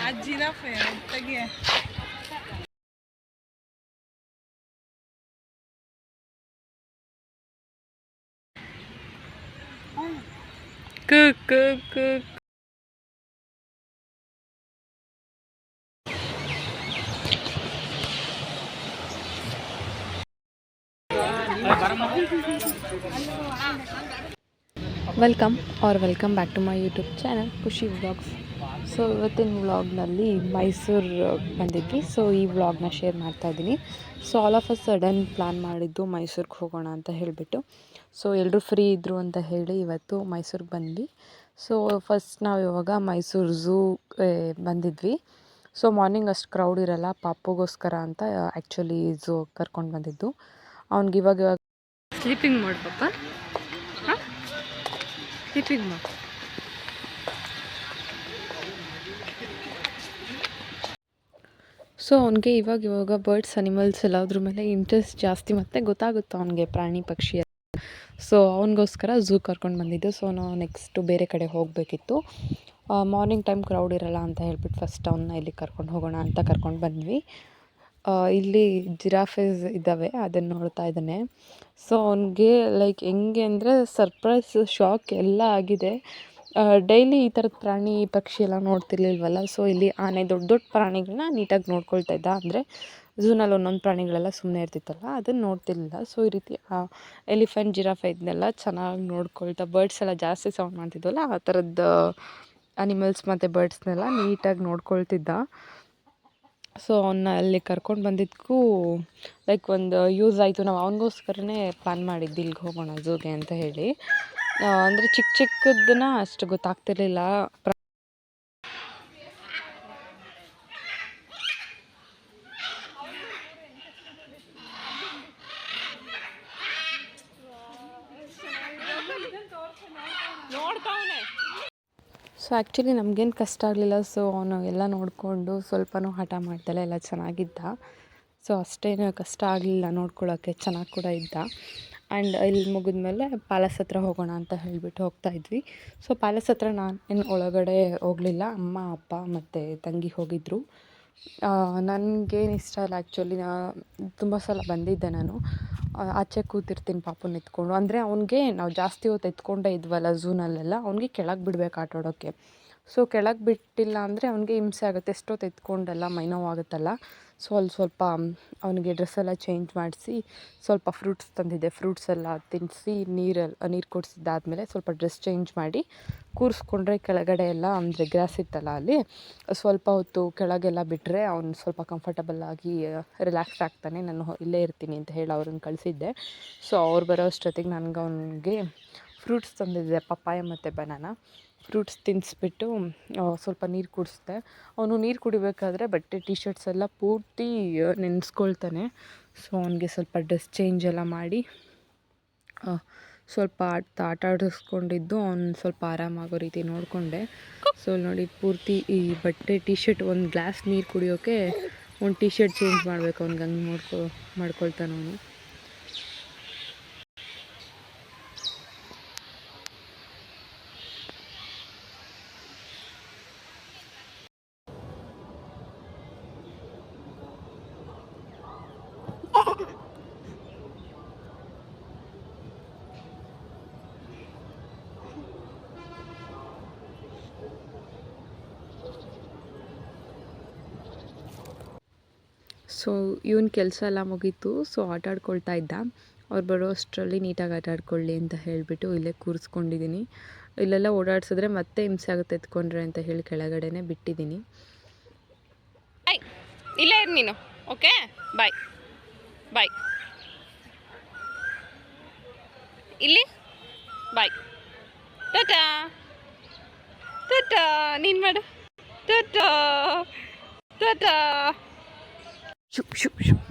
आज जिराफ है तगिया कुक कुक कुक welcome R welcome back to my YouTube channel Khushi vlogs so ಇವತ್ತಿನ ವ್ಲಾಗ್ನಲ್ಲಿ ಮೈಸೂರು ಬಂದಿದ್ವಿ. ಸೊ ಈ ವ್ಲಾಗ್ನ ಶೇರ್ ಮಾಡ್ತಾ ಇದ್ದೀನಿ. So all of a sudden plan ಮಾಡಿದ್ದು ಮೈಸೂರಿಗೆ ಹೋಗೋಣ ಅಂತ ಹೇಳಿಬಿಟ್ಟು. ಸೊ ಎಲ್ಲರೂ ಫ್ರೀ ಇದ್ದರು ಅಂತ ಹೇಳಿ ಇವತ್ತು ಮೈಸೂರಿಗೆ ಬಂದ್ವಿ. ಸೊ ಫಸ್ಟ್ ನಾವು ಇವಾಗ ಮೈಸೂರು ಝೂ ಬಂದಿದ್ವಿ. ಸೊ ಮಾರ್ನಿಂಗ್ ಅಷ್ಟು ಕ್ರೌಡ್ ಇರಲ್ಲ. ಪಾಪುಗೋಸ್ಕರ ಅಂತ ಆ್ಯಕ್ಚುಲಿ ಝೂ ಕರ್ಕೊಂಡು ಬಂದಿದ್ದು. ಅವ್ನಿಗೆ ಇವಾಗ ಇವಾಗ ಸ್ಲೀಪಿಂಗ್ ಮಾಡಿ ಪಾಪ. ಮಾಡಿ ಸೊ ಅವನಿಗೆ ಇವಾಗ ಇವಾಗ ಬರ್ಡ್ಸ್ ಅನಿಮಲ್ಸ್ ಎಲ್ಲದ್ರ ಮೇಲೆ ಇಂಟ್ರೆಸ್ಟ್ ಜಾಸ್ತಿ ಮತ್ತೆ ಗೊತ್ತಾಗುತ್ತೆ ಅವನಿಗೆ ಪ್ರಾಣಿ ಪಕ್ಷಿ ಎಲ್ಲ. ಸೊ ಅವನಿಗೋಸ್ಕರ ಝೂ ಕರ್ಕೊಂಡು ಬಂದಿದ್ದು. ಸೊ ನಾವು ನೆಕ್ಸ್ಟು ಬೇರೆ ಕಡೆ ಹೋಗಬೇಕಿತ್ತು. ಮಾರ್ನಿಂಗ್ ಟೈಮ್ ಕ್ರೌಡ್ ಇರಲ್ಲ ಅಂತ ಹೇಳ್ಬಿಟ್ಟು ಫಸ್ಟ್ ಅವನ್ನ ಇಲ್ಲಿ ಕರ್ಕೊಂಡು ಹೋಗೋಣ ಅಂತ ಕರ್ಕೊಂಡು ಬಂದ್ವಿ. ಇಲ್ಲಿ ಜಿರಾಫೆಸ್ ಇದ್ದಾವೆ, ಅದನ್ನು ನೋಡ್ತಾ ಇದ್ದಾನೆ. ಸೊ ಅವನಿಗೆ ಲೈಕ್ ಹೆಂಗೆ ಅಂದರೆ ಸರ್ಪ್ರೈಸ್ ಶಾಕ್ ಎಲ್ಲ ಆಗಿದೆ. ಡೈಲಿ ಈ ಥರದ ಪ್ರಾಣಿ ಪಕ್ಷಿ ಎಲ್ಲ ನೋಡ್ತಿರ್ಲಿಲ್ವಲ್ಲ? ಸೊ ಇಲ್ಲಿ ಆನೆ ದೊಡ್ಡ ದೊಡ್ಡ ಪ್ರಾಣಿಗಳನ್ನ ನೀಟಾಗಿ ನೋಡ್ಕೊಳ್ತಾ ಇದ್ದ. ಅಂದರೆ ಝೂನಲ್ಲಿ ಒಂದೊಂದು ಪ್ರಾಣಿಗಳೆಲ್ಲ ಸುಮ್ಮನೆ ಇರ್ತಿತ್ತಲ್ಲ ಅದನ್ನು ನೋಡ್ತಿರ್ಲಿಲ್ಲ. ಸೊ ಈ ರೀತಿ ಎಲಿಫೆಂಟ್, ಜಿರಾಫೆ ಇದನ್ನೆಲ್ಲ ಚೆನ್ನಾಗಿ ನೋಡ್ಕೊಳ್ತಾ ಬರ್ಡ್ಸ್ ಎಲ್ಲ ಜಾಸ್ತಿ ಸೌಂಡ್ ಮಾಡ್ತಿದ್ವಲ್ಲ, ಆ ಥರದ್ದು ಅನಿಮಲ್ಸ್ ಮತ್ತು ಬರ್ಡ್ಸ್ನೆಲ್ಲ ನೀಟಾಗಿ ನೋಡ್ಕೊಳ್ತಿದ್ದ. ಸೊ ಅವನ್ನ ಅಲ್ಲಿ ಕರ್ಕೊಂಡು ಬಂದಿದ್ದಕ್ಕೂ ಲೈಕ್ ಒಂದು ಯೂಸ್ ಆಯಿತು. ನಾವು ಅವನಿಗೋಸ್ಕರನೇ ಪ್ಲ್ಯಾನ್ ಮಾಡಿದ್ದು ಇಲ್ಲಿಗೆ ಹೋಗೋಣ, ಝೂಗೆ ಅಂತ ಹೇಳಿ. ಅಂದರೆ ಚಿಕ್ಕ ಚಿಕ್ಕದನ್ನ ಅಷ್ಟು ಗೊತ್ತಾಗ್ತಿರ್ಲಿಲ್ಲ. ಸೊ ಆ್ಯಕ್ಚುಲಿ ನಮಗೇನು ಕಷ್ಟ ಆಗಲಿಲ್ಲ. ಸೊ ಅವನು ಎಲ್ಲ ನೋಡಿಕೊಂಡು ಸ್ವಲ್ಪನೂ ಹಠ ಮಾಡ್ತಾಳೆ ಎಲ್ಲ ಚೆನ್ನಾಗಿದ್ದ. ಸೊ ಅಷ್ಟೇನು ಕಷ್ಟ ಆಗಲಿಲ್ಲ ನೋಡ್ಕೊಳ್ಳೋಕ್ಕೆ ಚೆನ್ನಾಗಿ ಕೂಡ ಇದ್ದ. ಆ್ಯಂಡ್ ಇಲ್ಲಿ ಮುಗಿದ್ಮೇಲೆ ಪ್ಯಾಲೇಸ್ ಹತ್ರ ಹೋಗೋಣ ಅಂತ ಹೇಳಿಬಿಟ್ಟು ಹೋಗ್ತಾ ಇದ್ವಿ. ಸೊ ಪ್ಯಾಲೇಸ್ ಹತ್ರ ನಾನು ಏನು ಒಳಗಡೆ ಹೋಗಲಿಲ್ಲ. ಅಮ್ಮ, ಅಪ್ಪ ಮತ್ತು ತಂಗಿ ಹೋಗಿದ್ದರು ನನಗೇನು ಇಷ್ಟ ಇಲ್ಲ ಆ್ಯಕ್ಚುಲಿ ನಾ ತುಂಬ ಸಲ ಬಂದಿದ್ದೆ ನಾನು. ಆಚೆ ಕೂತಿರ್ತೀನಿ ಪಾಪುನ ಎತ್ಕೊಂಡು. ಅಂದರೆ ಅವ್ನಿಗೆ ನಾವು ಜಾಸ್ತಿ ಹೊತ್ತು ಎತ್ಕೊಂಡೇ ಇದ್ವಲ್ಲ ಝೂನಲ್ಲೆಲ್ಲ ಅವ್ನಿಗೆ ಕೆಳಗೆ ಬಿಡ್ಬೇಕು ಆಟ ಆಡೋಕ್ಕೆ ಸೊ ಕೆಳಗೆ ಬಿಟ್ಟಿಲ್ಲ ಅಂದರೆ ಅವನಿಗೆ ಹಿಂಸೆ ಆಗುತ್ತೆ. ಎಷ್ಟೊತ್ತು ಎತ್ಕೊಂಡೆಲ್ಲ ಮೈ ನೋವಾಗುತ್ತಲ್ಲ ಸೊ ಅಲ್ಲಿ ಸ್ವಲ್ಪ ಅವನಿಗೆ ಡ್ರೆಸ್ ಎಲ್ಲ ಚೇಂಜ್ ಮಾಡಿಸಿ ಸ್ವಲ್ಪ ಫ್ರೂಟ್ಸ್ ತಂದಿದ್ದೆ. ಫ್ರೂಟ್ಸ್ ಎಲ್ಲ ತಿನ್ನಿಸಿ ನೀರಲ್ಲಿ ನೀರು ಕುಡಿಸಿದ್ದಾದಮೇಲೆ ಸ್ವಲ್ಪ ಡ್ರೆಸ್ ಚೇಂಜ್ ಮಾಡಿ ಕೂರಿಸ್ಕೊಂಡ್ರೆ ಕೆಳಗಡೆ ಎಲ್ಲ ಅಂದರೆ ಗ್ರಾಸ್ ಇತ್ತಲ್ಲ ಅಲ್ಲಿ. ಸ್ವಲ್ಪ ಹೊತ್ತು ಕೆಳಗೆಲ್ಲ ಬಿಟ್ಟರೆ ಅವ್ನು ಸ್ವಲ್ಪ ಕಂಫರ್ಟಬಲ್ ಆಗಿ ರಿಲ್ಯಾಕ್ಸ್ ಆಗ್ತಾನೆ. ನಾನು ಇಲ್ಲೇ ಇರ್ತೀನಿ ಅಂತ ಹೇಳಿ ಅವ್ರನ್ನ ಕಳಿಸಿದ್ದೆ. ಸೊ ಅವ್ರು ಬರೋ ಅಷ್ಟೊತ್ತಿಗೆ ನನಗೆ ಅವನಿಗೆ ಫ್ರೂಟ್ಸ್ ತಂದಿದ್ದೆ, ಪಪ್ಪಾಯ ಮತ್ತು ಬನಾನ ಫ್ರೂಟ್ಸ್ ತಿನ್ನಿಸ್ಬಿಟ್ಟು ಸ್ವಲ್ಪ ನೀರು ಕುಡಿಸ್ದೆ. ಅವನು ನೀರು ಕುಡಿಬೇಕಾದ್ರೆ ಬಟ್ಟೆ ಟಿ ಶರ್ಟ್ಸ್ ಎಲ್ಲ ಪೂರ್ತಿ ನೆನೆಸ್ಕೊಳ್ತಾನೆ. ಸೊ ಅವನಿಗೆ ಸ್ವಲ್ಪ ಡ್ರೆಸ್ ಚೇಂಜ್ ಎಲ್ಲ ಮಾಡಿ ಸ್ವಲ್ಪ ಆಟ ಆಟ ಆಡಿಸ್ಕೊಂಡಿದ್ದು, ಅವ್ನು ಸ್ವಲ್ಪ ಆರಾಮಾಗೋ ರೀತಿ ನೋಡಿಕೊಂಡೆ. ಸೊ ನೋಡಿ ಪೂರ್ತಿ ಈ ಬಟ್ಟೆ ಟಿ ಶರ್ಟ್ ಒಂದು ಗ್ಲಾಸ್ ನೀರು ಕುಡಿಯೋಕ್ಕೆ ಒಂದು ಟಿ ಶರ್ಟ್ ಚೇಂಜ್ ಮಾಡಬೇಕು. ಅವ್ನಿಗೆ ಹಂಗೆ ನೋಡ್ಕೊ, ಮಾಡ್ಕೊಳ್ತಾನೆ ಅವನು. ಸೊ ಇವನ್ ಕೆಲಸ ಎಲ್ಲ ಮುಗೀತು. ಸೊ ಆಟ ಆಡ್ಕೊಳ್ತಾ ಇದ್ದ. ಅವ್ರು ಬರೋ ಅಷ್ಟರಲ್ಲಿ ನೀಟಾಗಿ ಆಟ ಆಡ್ಕೊಳ್ಳಿ ಅಂತ ಹೇಳಿಬಿಟ್ಟು ಇಲ್ಲೇ ಕೂರಿಸ್ಕೊಂಡಿದ್ದೀನಿ. ಇಲ್ಲೆಲ್ಲ ಓಡಾಡ್ಸಿದ್ರೆ ಮತ್ತೆ ಹಿಂಸೆ ಆಗುತ್ತೆ ಎತ್ಕೊಂಡ್ರೆ ಅಂತ ಹೇಳಿ ಕೆಳಗಡೆನೆ ಬಿಟ್ಟಿದ್ದೀನಿ. ಇಲ್ಲೇ ಇರು ನೀನು ಓಕೆ ಬಾಯ್ ಬಾಯ್ ಇಲ್ಲಿ? ಬಾಯ್ ಟಾಟಾ ಟಾಟಾ ನೀನು ಮಾಡು. ಟಾಟಾ ಟಾಟಾ ಶು ಶುಪ್ ಶುಪ್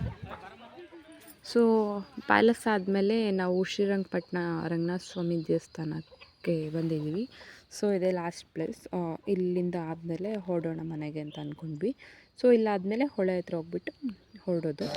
ಸೊ ಪ್ಯಾಲೇಸ್ ಆದಮೇಲೆ ನಾವು ಶ್ರೀರಂಗಪಟ್ಟಣ ರಂಗನಾಥ ಸ್ವಾಮಿ ದೇವಸ್ಥಾನಕ್ಕೆ ಬಂದಿದ್ದೀವಿ. ಸೊ ಇದೇ ಲಾಸ್ಟ್ ಪ್ಲೇಸ್ ಇಲ್ಲಿಂದ ಆದಮೇಲೆ ಹೊರಡೋಣ ಮನೆಗೆ ಅಂತ ಅಂದ್ಕೊಂಡ್ವಿ ಸೊ ಇಲ್ಲಾದಮೇಲೆ ಹೊಳೆ ಹತ್ರ ಹೋಗ್ಬಿಟ್ಟು ಹೊರಡೋದು.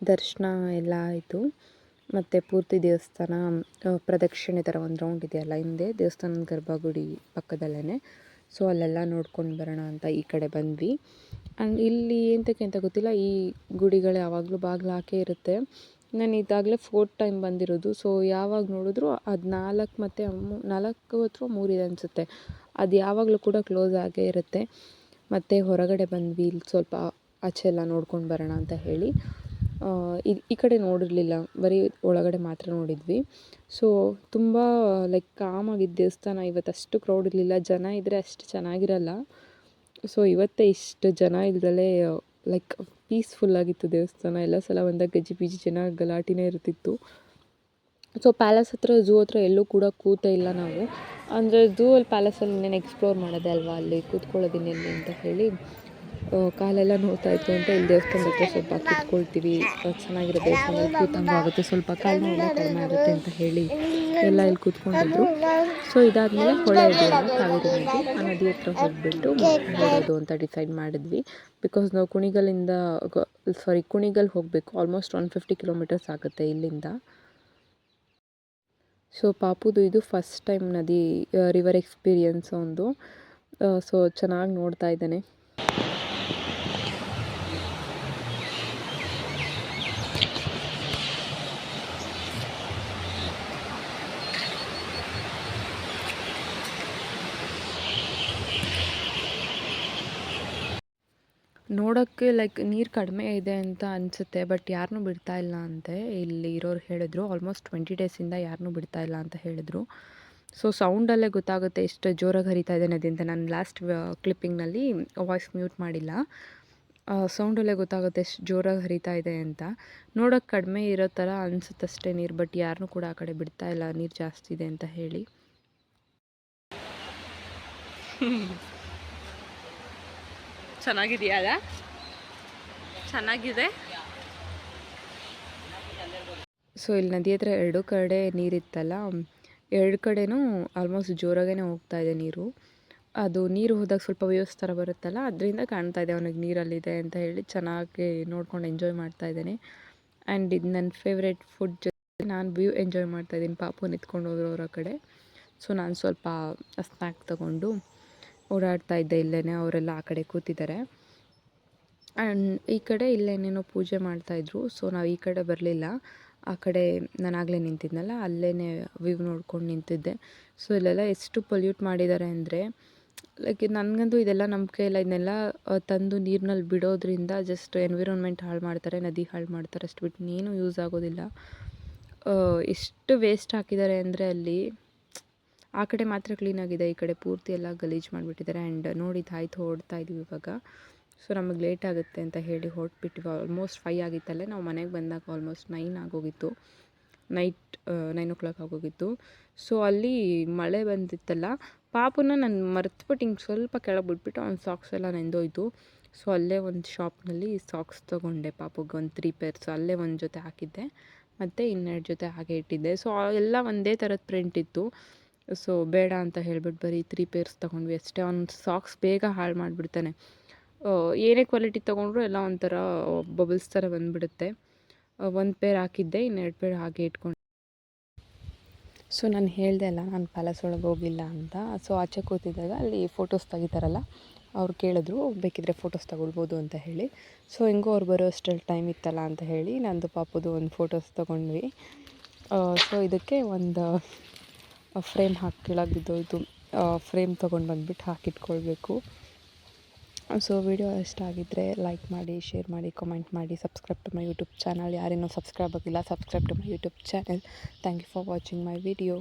ದರ್ಶನ ಎಲ್ಲ ಆಯಿತು. ಮತ್ತು ಪೂರ್ತಿ ದೇವಸ್ಥಾನ ಪ್ರದಕ್ಷಿಣೆ ಥರ ಒಂದು ರೌಂಡ್ ಇದೆಯಲ್ಲ ಹಿಂದೆ, ದೇವಸ್ಥಾನದ ಗರ್ಭಗುಡಿ ಪಕ್ಕದಲ್ಲೇ ಸೊ ಅಲ್ಲೆಲ್ಲ ನೋಡ್ಕೊಂಡು ಬರೋಣ ಅಂತ ಈ ಕಡೆ ಬಂದ್ವಿ. ಆ್ಯಂಡ್ ಇಲ್ಲಿ ಎಂತಕ್ಕೆ ಅಂತ ಗೊತ್ತಿಲ್ಲ, ಈ ಗುಡಿಗಳು ಯಾವಾಗಲೂ ಬಾಗಿಲು ಹಾಕೇ ಇರುತ್ತೆ. ನಾನು ಇದಾಗಲೇ ಫೋರ್ತ್ ಟೈಮ್ ಬಂದಿರೋದು ಸೊ ಯಾವಾಗ ನೋಡಿದ್ರು ಅದು ನಾಲ್ಕು ಮತ್ತು ನಾಲ್ಕು ಅಥವಾ ಮೂರಿದೆ ಅನಿಸುತ್ತೆ. ಅದು ಯಾವಾಗಲೂ ಕೂಡ ಕ್ಲೋಸ್ ಆಗೇ ಇರುತ್ತೆ. ಮತ್ತು ಹೊರಗಡೆ ಬಂದ್ವಿ, ಇಲ್ಲಿ ಸ್ವಲ್ಪ ಆಚೆ ಎಲ್ಲ ನೋಡ್ಕೊಂಡು ಬರೋಣ ಅಂತ ಹೇಳಿ. ಈ ಕಡೆ ನೋಡಿರಲಿಲ್ಲ. ಬರೀ ಒಳಗಡೆ ಮಾತ್ರ ನೋಡಿದ್ವಿ. ಸೊ ತುಂಬ ಲೈಕ್ ಕಾಮಾಗಿದ್ದ ದೇವಸ್ಥಾನ. ಇವತ್ತು ಅಷ್ಟು ಕ್ರೌಡ್ ಇರಲಿಲ್ಲ. ಜನ ಇದ್ದರೆ ಅಷ್ಟು ಚೆನ್ನಾಗಿರಲ್ಲ. ಸೊ ಇವತ್ತೇ ಇಷ್ಟು ಜನ ಇಲ್ದಲೇ ಲೈಕ್ ಪೀಸ್ಫುಲ್ಲಾಗಿತ್ತು ದೇವಸ್ಥಾನ. ಎಲ್ಲ ಸಲ ಬಂದಾಗ ಗಜಿ ಪಿಜಿ ಜನ ಗಲಾಟೆನೇ ಇರ್ತಿತ್ತು. ಸೊ ಪ್ಯಾಲೇಸ್ ಹತ್ರ ಝೂ ಹತ್ರ ಎಲ್ಲೂ ಕೂಡ ಕೂತ ಇಲ್ಲ ನಾವು. ಅಂದರೆ ಝೂ ಅಲ್ಲಿ ಪ್ಯಾಲೇಸಲ್ಲಿ ಇನ್ನೇನು ಎಕ್ಸ್ಪ್ಲೋರ್ ಮಾಡೋದೇ ಅಲ್ವಾ? ಅಲ್ಲಿ ಕೂತ್ಕೊಳ್ಳೋದಿನ್ನೆಲ್ಲಿ ಅಂತ ಹೇಳಿ. ಕಾಲೆಲ್ಲ ನೋಡ್ತಾ ಇತ್ತು ಅಂತ ಇಲ್ಲಿ ದೇವಸ್ಥಾನದ ಹತ್ರ ಸ್ವಲ್ಪ ಕೂತ್ಕೊಳ್ತೀವಿ. ಚೆನ್ನಾಗಿರೋ ದೇವಸ್ಥಾನ ಕೂತಂಗೆ ಆಗುತ್ತೆ. ಸ್ವಲ್ಪ ಕಾಲು ನೋವು ಕಡಿಮೆ ಆಗುತ್ತೆ ಅಂತ ಹೇಳಿ ಎಲ್ಲ ಇಲ್ಲಿ ಕೂತ್ಕೊಂಡಿದ್ರು. ಸೊ ಇದಾದಮೇಲೆ ಹೊಳೆ ಇದೆಯಲ್ಲ ಕಾವೇರಿ ನದಿ. ಆ ನದಿ ಹತ್ರ ಹೋಗ್ಬಿಟ್ಟು ಹೋಗೋದು ಅಂತ ಡಿಸೈಡ್ ಮಾಡಿದ್ವಿ. ಬಿಕಾಸ್ ನಾವು ಕುಣಿಗಲಿಂದ ಸಾರಿ ಕುಣಿಗಲ್ ಹೋಗಬೇಕು. ಆಲ್ಮೋಸ್ಟ್ ಒನ್ ಫಿಫ್ಟಿ ಕಿಲೋಮೀಟರ್ಸ್ ಆಗುತ್ತೆ ಇಲ್ಲಿಂದ. ಸೊ ಪಾಪುದು ಇದು ಫಸ್ಟ್ ಟೈಮ್ ನದಿ ರಿವರ್ ಎಕ್ಸ್ಪೀರಿಯನ್ಸ್ ಒಂದು. ಸೊ ಚೆನ್ನಾಗಿ ನೋಡ್ತಾ ಇದ್ದಾನೆ. ನೋಡೋಕ್ಕೆ ಲೈಕ್ ನೀರು ಕಡಿಮೆ ಇದೆ ಅಂತ ಅನಿಸುತ್ತೆ ಬಟ್ ಯಾರನ್ನೂ ಬಿಡ್ತಾ ಇಲ್ಲ ಅಂತೆ. ಇಲ್ಲಿ ಇರೋರು ಹೇಳಿದ್ರು ಆಲ್ಮೋಸ್ಟ್ ಟ್ವೆಂಟಿ ಡೇಸಿಂದ ಯಾರನ್ನೂ ಬಿಡ್ತಾ ಇಲ್ಲ ಅಂತ ಹೇಳಿದ್ರು. ಸೊ ಸೌಂಡಲ್ಲೇ ಗೊತ್ತಾಗುತ್ತೆ ಎಷ್ಟು ಜೋರಾಗಿ ಹರಿತಾ ಇದೆ ನದಿ ಅಂತ. ನಾನು ಲಾಸ್ಟ್ ಕ್ಲಿಪ್ಪಿಂಗ್ನಲ್ಲಿ ವಾಯ್ಸ್ ಮ್ಯೂಟ್ ಮಾಡಿಲ್ಲ. ಸೌಂಡಲ್ಲೇ ಗೊತ್ತಾಗುತ್ತೆ ಎಷ್ಟು ಜೋರಾಗಿ ಹರಿತಾ ಇದೆ ಅಂತ. ನೋಡೋಕ್ಕೆ ಕಡಿಮೆ ಇರೋ ಥರ ಅನಿಸುತ್ತಷ್ಟೇ ನೀರು ಬಟ್ ಯಾರನ್ನೂ ಕೂಡ ಆ ಕಡೆ ಬಿಡ್ತಾ ಇಲ್ಲ, ನೀರು ಜಾಸ್ತಿ ಇದೆ ಅಂತ ಹೇಳಿ. ಚೆನ್ನಾಗಿದೆಯಾ ಅಲ್ಲ ಚೆನ್ನಾಗಿದೆ. ಸೊ ಇಲ್ಲಿ ನದಿ ಹತ್ರ ಎರಡು ಕಡೆ ನೀರಿತ್ತಲ್ಲ, ಎರಡು ಕಡೆನೂ ಆಲ್ಮೋಸ್ಟ್ ಜೋರಾಗೇ ಹೋಗ್ತಾ ಇದೆ ನೀರು. ಅದು ನೀರು ಹೋದಾಗ ಸ್ವಲ್ಪ ವೇವ್ಸ್ ಥರ ಬರುತ್ತಲ್ಲ, ಅದರಿಂದ ಕಾಣ್ತಾ ಇದೆ ಅವನಿಗೆ ನೀರಲ್ಲಿದೆ ಅಂತ ಹೇಳಿ ಚೆನ್ನಾಗಿ ನೋಡ್ಕೊಂಡು ಎಂಜಾಯ್ ಮಾಡ್ತಾ ಇದ್ದೇನೆ. ಆ್ಯಂಡ್ ಇದು ನನ್ನ ಫೇವ್ರೆಟ್ ಫುಡ್ ಜೊತೆ ನಾನು ವ್ಯೂ ಎಂಜಾಯ್ ಮಾಡ್ತಾ ಇದ್ದೀನಿ, ಪಾಪು ನಿಂತ್ಕೊಂಡು ಹೋದ್ರು ಅವರ ಕಡೆ. ಸೊ ನಾನು ಸ್ವಲ್ಪ ಸ್ನ್ಯಾಕ್ ತೊಗೊಂಡು ಓಡಾಡ್ತಾ ಇದ್ದೆ ಇಲ್ಲೇ ಅವರೆಲ್ಲ ಆ ಕಡೆ ಕೂತಿದ್ದಾರೆ. ಆ್ಯಂಡ್ ಈ ಕಡೆ ಇಲ್ಲೇನೇನೋ ಪೂಜೆ ಮಾಡ್ತಾಯಿದ್ರು ಸೊ ನಾವು ಈ ಕಡೆ ಬರಲಿಲ್ಲ. ಆ ಕಡೆ ನಾನು ಆಗಲೇ ನಿಂತಿದ್ನಲ್ಲ ಅಲ್ಲೇ ವ್ಯೂ ನೋಡ್ಕೊಂಡು ನಿಂತಿದ್ದೆ. ಸೊ ಇಲ್ಲೆಲ್ಲ ಎಷ್ಟು ಪೊಲ್ಯೂಟ್ ಮಾಡಿದ್ದಾರೆ ಅಂದರೆ ಲೈಕ್ ನನಗಂತೂ ಇದೆಲ್ಲ ನಂಬಿಕೆ ಇಲ್ಲ. ಇದನ್ನೆಲ್ಲ ತಂದು ನೀರಿನಲ್ಲಿ ಬಿಡೋದ್ರಿಂದ ಜಸ್ಟ್ ಎನ್ವಿರಾನ್ಮೆಂಟ್ ಹಾಳು ಮಾಡ್ತಾರೆ, ನದಿ ಹಾಳು ಮಾಡ್ತಾರೆ ಅಷ್ಟು ಬಿಟ್ಟು ಏನೂ ಯೂಸ್ ಆಗೋದಿಲ್ಲ. ಎಷ್ಟು ವೇಸ್ಟ್ ಹಾಕಿದ್ದಾರೆ ಅಂದರೆ ಅಲ್ಲಿ ಆ ಕಡೆ ಮಾತ್ರ ಕ್ಲೀನಾಗಿದೆ ಈ ಕಡೆ ಪೂರ್ತಿ ಎಲ್ಲ ಗಲೀಜು ಮಾಡಿಬಿಟ್ಟಿದ್ದಾರೆ ಆ್ಯಂಡ್ ಆಯ್ತು ಹೊರಡ್ತಾ ಇದೀವಿ ಇವಾಗ. ಸೊ ನಮಗೆ ಲೇಟ್ ಆಗುತ್ತೆ ಅಂತ ಹೇಳಿ ಹೊರಟ್ಬಿಟ್ಟಿವಿ ಆಲ್ಮೋಸ್ಟ್ ಫೈ ಆಗಿತ್ತಲ್ಲೇ, ನಾವು ಮನೆಗೆ ಬಂದಾಗ ಆಲ್ಮೋಸ್ಟ್ ನೈನ್ ಆಗೋಗಿತ್ತು. ನೈಟ್ ನೈನ್ ಓ ಕ್ಲಾಕ್ ಆಗೋಗಿತ್ತು. ಸೊ ಅಲ್ಲಿ ಮಳೆ ಬಂದಿತ್ತಲ್ಲ, ಪಾಪುನ ನಾನು ಮರೆತ್ಬಿಟ್ಟು ಹಿಂಗೆ ಸ್ವಲ್ಪ ಕೆಳಗೆ ಬಿಟ್ಬಿಟ್ಟು ಅವ್ನ ಸಾಕ್ಸ್ ಎಲ್ಲ ನೆಂದೋಯ್ತು. ಸೊ ಅಲ್ಲೇ ಒಂದು ಶಾಪ್ನಲ್ಲಿ ಸಾಕ್ಸ್ ತೊಗೊಂಡೆ ಪಾಪುಗೆ, ಒಂದು ತ್ರೀ ಪೇರ್ಸ್ ಅಲ್ಲೇ ಒಂದು ಜೊತೆ ಹಾಕಿದ್ದೆ. ಮತ್ತು ಇನ್ನೆರಡು ಜೊತೆ ಹಾಗೆ ಇಟ್ಟಿದ್ದೆ. ಸೊ ಎಲ್ಲ ಒಂದೇ ಥರದ ಪ್ರಿಂಟ್ ಇತ್ತು. ಸೊ ಬೇಡ ಅಂತ ಹೇಳ್ಬಿಟ್ಟು ಬರೀ ತ್ರೀ ಪೇರ್ಸ್ ತೊಗೊಂಡ್ವಿ ಅಷ್ಟೇ. ಅವ್ನು ಸಾಕ್ಸ್ ಬೇಗ ಹಾಳು ಮಾಡಿಬಿಡ್ತಾನೆ. ಏನೇ ಕ್ವಾಲಿಟಿ ತೊಗೊಂಡ್ರು ಎಲ್ಲ ಒಂಥರ ಬಬಲ್ಸ್ ಥರ ಬಂದುಬಿಡುತ್ತೆ. ಒಂದು ಪೇರ್ ಹಾಕಿದ್ದೆ, ಇನ್ನೆರಡು ಪೇರ್ ಹಾಗೆ ಇಟ್ಕೊಂಡು ಸೊ ನಾನು ಹೇಳ್ದೆ ಅಲ್ಲ, ನಾನು ಪ್ಯಾಲೇಸ್ ಒಳಗೆ ಹೋಗಿಲ್ಲ ಅಂತ. ಸೊ ಆಚೆ ಕೂತಿದ್ದಾಗ ಅಲ್ಲಿ ಫೋಟೋಸ್ ತೆಗಿತಾರಲ್ಲ, ಅವ್ರು ಕೇಳಿದ್ರು, ಬೇಕಿದ್ರೆ ಫೋಟೋಸ್ ತಗೊಳ್ಬೋದು ಅಂತ ಹೇಳಿ. ಸೊ ಹೆಂಗೋ ಅವ್ರು ಬರೋ ಅಷ್ಟರಲ್ಲಿ ಟೈಮ್ ಇತ್ತಲ್ಲ ಅಂತ ಹೇಳಿ, ನಂದು ಪಾಪದು ಒಂದು ಫೋಟೋಸ್ ತೊಗೊಂಡ್ವಿ. ಸೊ ಇದಕ್ಕೆ ಒಂದು ಫ್ರೇಮ್ ಹಾಕಿ ಕೆಳಗೆ ಇದು ಫ್ರೇಮ್ ತೊಗೊಂಡು ಬಂದುಬಿಟ್ಟು ಹಾಕಿಟ್ಕೊಳ್ಬೇಕು. ಸೊ ವಿಡಿಯೋ ಇಷ್ಟ ಆಗಿದ್ದರೆ ಲೈಕ್ ಮಾಡಿ ಶೇರ್ ಮಾಡಿ ಕಮೆಂಟ್ ಮಾಡಿ subscribe to my YouTube channel ಯಾರೇನೋ subscribe ಆಗಿಲ್ಲ subscribe to my YouTube channel thank you for watching my video